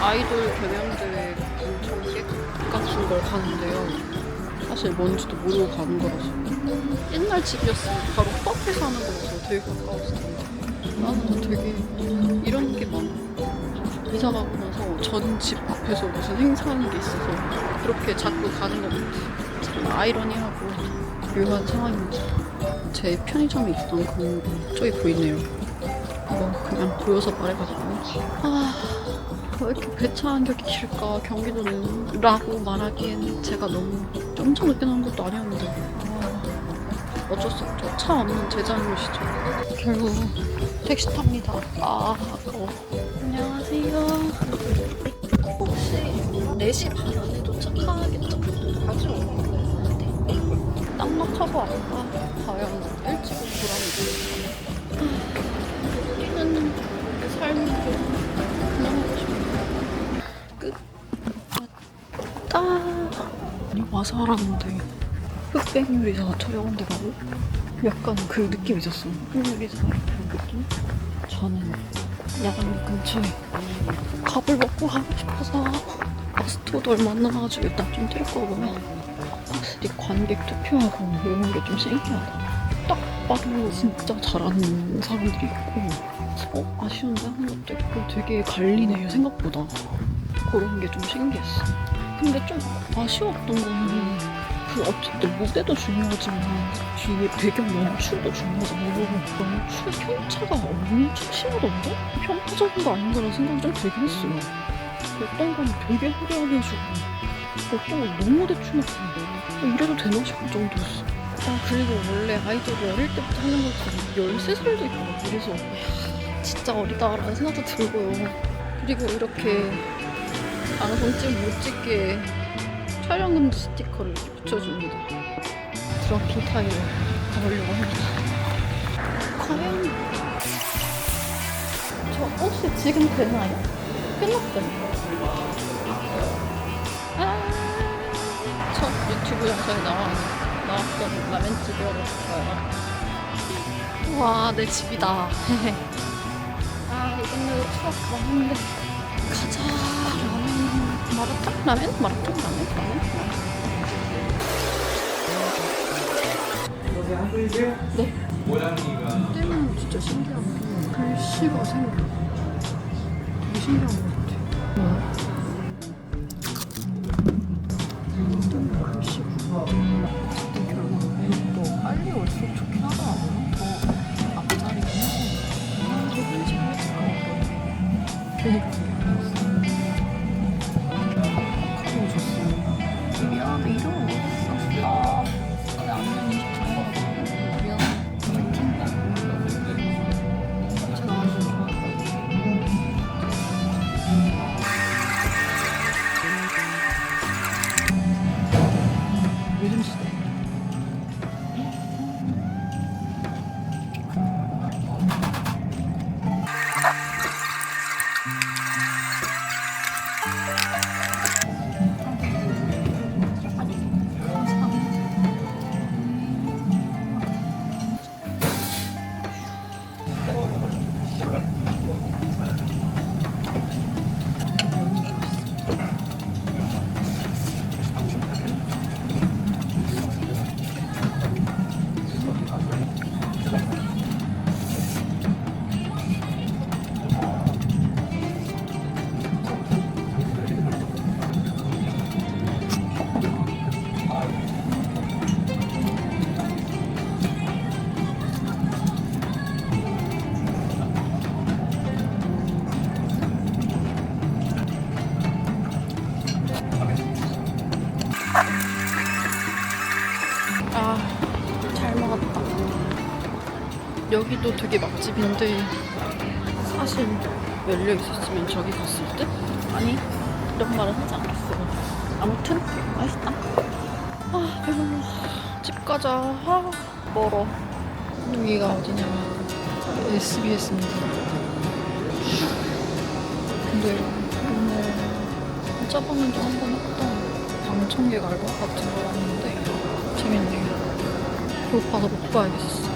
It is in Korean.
아이돌 경연대회 공청객 같은 걸 가는데요. 사실 뭔지도 모르고 가는 거라서. 옛날 집이었으면 바로 코앞에서 하는 거라서 되게 가까웠을 텐데. 나는 되게 이런 게 많아. 이사 가고 나서 전 집 앞에서 무슨 행사하는 게 있어서 그렇게 자꾸 가는 것 같아. 참 아이러니하고 묘한 상황입니다. 제 편의점에 있던 건물이 저기 보이네요. 이거 그냥 보여서 말해가지고. 아... 왜 이렇게 배차 간격이 길까 경기도는 라고 말하기엔 제가 너무 엄청 늦게 나온 것도 아니었는데. 아, 어쩔 수 없죠. 차 없는 제 잘못이죠. 결국 택시 탑니다. 아 아까워. 안녕하세요. 혹시 4시 반 안에 도착하겠죠? 아직 없는데 낭락하고 아까 과연 일찍 온 보람이 와서 하라는데 흑백 요리사 촬영한 데 가고? 약간 그 느낌 있었어. 흑백 요리사 그 느낌? 저는 야간역 근처에 밥을 먹고 가고 싶어서 안 남아가지고 일단 좀뛸 거고요 확실히 관객 투표하고 이런 게 좀 신기하다. 딱 봐도 진짜 잘하는 사람들이 있고 어? 아쉬운데 하는 것도 있고 되게 갈리네요 생각보다. 그런 게 좀 신기했어 근데 좀 아쉬웠던 거는 그 어쨌든 무대도 중요하지만 뒤에 배경 연출도 중요하잖아요. 연출 편차가 엄청 심하던데? 편파적인 거 아닌가라는 생각이 좀 들긴 했어요. 어떤 건 되게 화려하게 해주고 어떤 건 너무 대충 했고 이래도 되나 싶을 정도였어 아 그리고 원래 아이돌을 어릴 때부터 하는 것처럼 13살도 있고 그래서 이야, 진짜 어리다라는 생각도 들고요. 그리고 이렇게 방송쯤 못 찍게 촬영 금지 스티커를 이렇게 붙여줍니다 드렁킹 타이를 가보려고 합니다 과연 저 혹시 지금 되나요? 끝났어요 아, 첫 유튜브 영상에 나왔던 라멘집이라고 볼까요? 와, 내 집이다. 아, 이 동네도 추억 많은데. 가자, 라멘. 마라탕 라멘? 마라탕? 라멘? 여기 한글이세요? 네. 모양이가 때는 진짜 신기한 게 글씨가 생겨. 되게 신기한 것 오셨어. 아, 잘 먹었다. 여기도 되게 맛집인데 사실 열려 있었으면 저기 갔을 듯? 아니, 이런 말은 하지 않겠어. 아무튼 맛있다. 아, 배불러. 집 가자. 아, 멀어. 여기가 어디냐? SBS입니다. 근데 오늘 저번에도 한번 했던 방청객 알바 같은 거. 배고파서 못 봐야겠어.